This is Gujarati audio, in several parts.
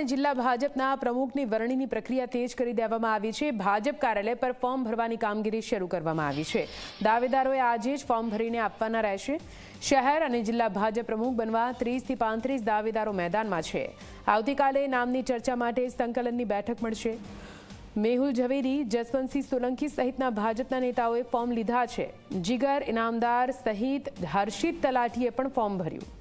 અને જિલ્લા ભાજપના પ્રમુખની વરણીની પ્રક્રિયા તેજ કરી દેવામાં આવી છે. ભાજપ કાર્યાલય પર ફોર્મ ભરવાની કામગીરી શરૂ કરવામાં આવી છે. દાવેદારોએ આજે જ ફોર્મ ભરીને આપવાના રહેશે. શહેર અને જિલ્લા ભાજપ પ્રમુખ બનવા ત્રીસથી પાંત્રીસ દાવેદારો મેદાનમાં છે. આવતીકાલે નામની ચર્ચા માટે સંકલનની બેઠક મળશે. મેહુલ ઝવેરી, જસવંતસિંહ સોલંકી સહિતના ભાજપના નેતાઓએ ફોર્મ લીધા છે. જીગર, ઇનામદાર સહિત હર્ષિત તલાટીએ પણ ફોર્મ ભર્યું.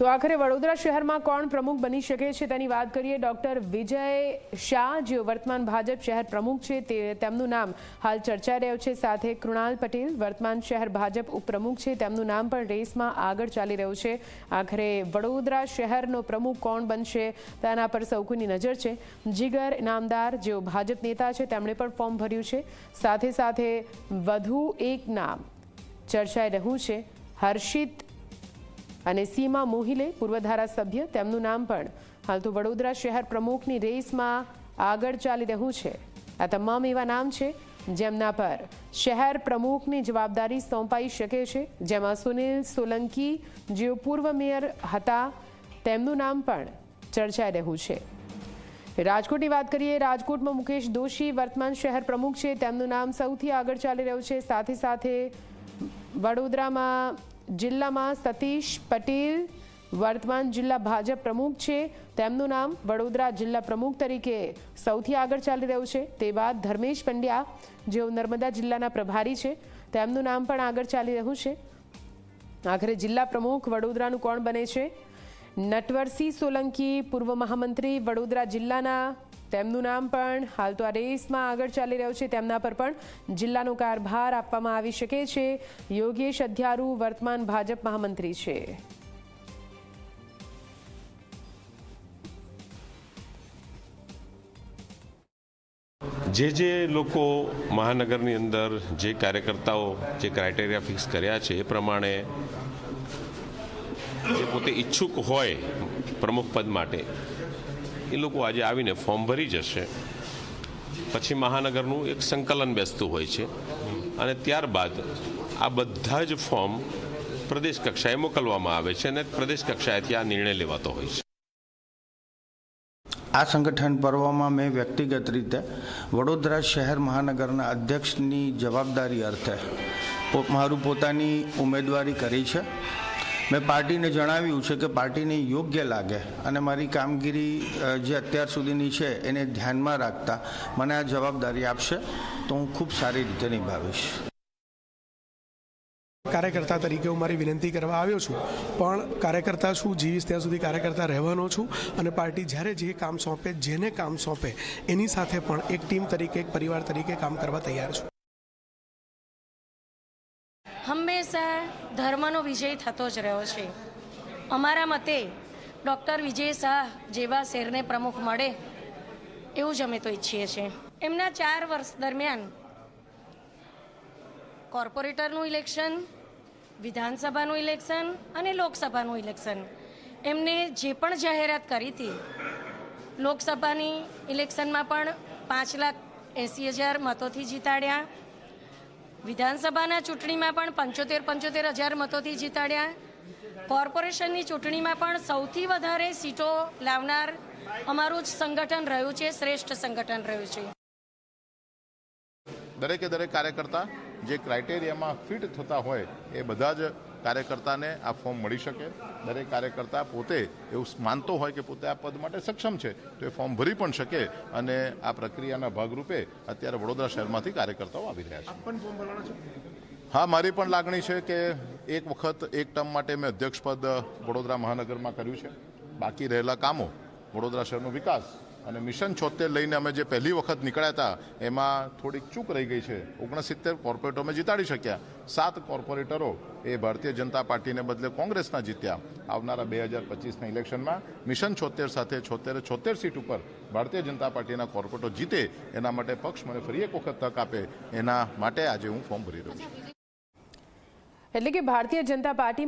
તો આખરે વડોદરા શહેરમાં કોણ પ્રમુખ બની શકે છે તેની વાત કરીએ ડોક્ટર વિજય શાહ જેઓ વર્તમાન ભાજપ શહેર પ્રમુખ છે તે તેમનું નામ હાલ ચર્ચાઈ રહ્યું છે. સાથે કૃણાલ પટેલ, વર્તમાન શહેર ભાજપ ઉપપ્રમુખ છે, તેમનું નામ પણ રેસમાં આગળ ચાલી રહ્યું છે. આખરે વડોદરા શહેરનો પ્રમુખ કોણ બનશે તેના પર સૌ નજર છે. જીગર ઇનામદાર જેઓ ભાજપ નેતા છે, તેમણે પણ ફોર્મ ભર્યું છે. સાથે સાથે વધુ એક નામ ચર્ચાઈ રહ્યું છે. હર્ષિત અને સીમા મોહિલે પૂર્વ ધારાસભ્ય, તેમનું નામ પણ હાલ તો વડોદરા શહેર પ્રમુખની રેસમાં આગળ ચાલી રહ્યું છે. આ તમામ એવા નામ છે જેમના પર શહેર પ્રમુખની જવાબદારી સોંપાઈ શકે છે. જેમાં સુનિલ સોલંકી, જેઓ પૂર્વ મેયર હતા, તેમનું નામ પણ ચર્ચાઈ રહ્યું છે. રાજકોટની વાત કરીએ, રાજકોટમાં મુકેશ દોશી, વર્તમાન શહેર પ્રમુખ છે. તેમનું નામ સૌથી આગળ ચાલી રહ્યું છે. સાથે સાથે વડોદરામાં જિલ્લામાં સતીશ પટેલ વર્તમાન જિલ્લા ભાજપ પ્રમુખ છે. તેમનું નામ વડોદરા જિલ્લા પ્રમુખ તરીકે સૌથી આગળ ચાલી રહ્યું છે. તે બાદ ધર્મેશ પંડ્યા, જેઓ નર્મદા જિલ્લાના પ્રભારી છે, તેમનું નામ પણ આગળ ચાલી રહ્યું છે. આખરે જિલ્લા પ્રમુખ વડોદરાનું કોણ બને છે? નટવરસિંહ સોલંકી, પૂર્વ મહામંત્રી વડોદરા જિલ્લાના તેમનું નામ પણ હાલ તો આ રેસમાં આગળ ચાલી રહ્યું છે. તેમના પર પણ જિલ્લાનો કારભાર આપવામાં આવી શકે છે. યોગેશ અધ્યારુ વર્તમાન ભાજપ મહામંત્રી છે. જે જે લોકો મહાનગરની અંદર જે કાર્યકર્તાઓ જે ક્રાઇટેરિયા ફિક્સ કર્યા છે એ પ્રમાણે જે પોતે ઈચ્છુક હોય પ્રમુખ પદ માટે એ લોકો આજે આવીને ફોર્મ ભરી જશે. પછી મહાનગરનું એક સંકલન બેસતું હોય છે. અને ત્યારબાદ આ બધા જ ફોર્મ પ્રદેશ કક્ષાએ મોકલવામાં આવે છે અને પ્રદેશ કક્ષાએથી આ નિર્ણય લેવાતો હોય છે. આ સંગઠન પર્વમાં મેં વ્યક્તિગત રીતે વડોદરા શહેર મહાનગરના અધ્યક્ષની જવાબદારી અર્થે મારું પોતાની ઉમેદવારી કરી છે. મેં પાર્ટીને જણાવ્યું છે કે પાર્ટીને યોગ્ય લાગે અને મારી કામગીરી જે અત્યાર સુધીની છે એને ધ્યાનમાં રાખતા મને આ જવાબદારી આપશે તો હું ખૂબ સારી રીતે નિભાવીશ. કાર્યકર્તા તરીકે હું મારી વિનંતી કરવા આવ્યો છું, પણ કાર્યકર્તા છું જીવીશ, ત્યાં સુધી કાર્યકર્તા રહેવાનો છું અને પાર્ટી જ્યારે જે કામ સોંપે, જેને કામ સોંપે, એની સાથે પણ એક ટીમ તરીકે, એક પરિવાર તરીકે કામ કરવા તૈયાર છું. હંમેશા ધર્મનો વિજય થતો જ રહ્યો છે. અમારા મતે ડૉક્ટર વિજય શાહ જેવા શહેરને પ્રમુખ મળે એવું જ અમે તો ઈચ્છીએ છીએ. એમના ચાર વર્ષ દરમિયાન કોર્પોરેટરનું ઇલેક્શન, વિધાનસભાનું ઇલેક્શન અને લોકસભાનું ઇલેક્શન. એમને જે પણ જાહેરાત કરી હતી, લોકસભાની ઇલેક્શનમાં પણ પાંચ લાખ એંસી હજાર મતોથી જીતાડ્યા. વિધાનસભાના ચૂંટણીમાં પણ પંચોતેર પંચોતેર હજાર મતોથી જીતાડ્યા. કોર્પોરેશનની ચૂંટણીમાં પણ સૌથી વધારે સીટો લાવનાર અમારું જ સંગઠન રહ્યું છે, શ્રેષ્ઠ સંગઠન રહ્યું છે. દરેકે દરેક કાર્યકર્તા જે ક્રાઇટેરિયામાં ફિટ થતા હોય એ બધા જ કાર્યકર્તાને આ ફોર્મ મળી શકે. દરેક કાર્યકર્તા પોતે એવું માનતો હોય કે પોતે આ પદ માટે સક્ષમ છે તો એ ફોર્મ ભરી પણ શકે અને આ પ્રક્રિયાના ભાગરૂપે અત્યારે વડોદરા શહેરમાંથી કાર્યકર્તાઓ આવી રહ્યા છે. હા મારી પણ લાગણી છે કે એક વખત એક ટર્મ માટે મેં અધ્યક્ષ પદ વડોદરા મહાનગરમાં કર્યું છે. બાકી રહેલા કામો વડોદરા શહેરનો વિકાસ અને મિશન છોતેર લઈને અમે જે પહેલી વખત નીકળ્યા હતા, એમાં થોડીક ચૂક રહી ગઈ છે. ઓગણસિત્તેર કોર્પોરેટરો અમે જીતાડી શક્યા. સાત કોર્પોરેટરો એ ભારતીય જનતા પાર્ટીને બદલે કોંગ્રેસના જીત્યા. આવનારા બે હજાર પચીસના ઇલેક્શનમાં મિશન છોતેર સાથે છોતેર છોતેર સીટ ઉપર ભારતીય જનતા પાર્ટીના કોર્પોરેટરો જીતે, એના માટે પક્ષ મને ફરી એક વખત તક આપે, એના માટે આજે હું ફોર્મ ભરી રહ્યો છું. એટલે કે ભારતીય જનતા પાર્ટી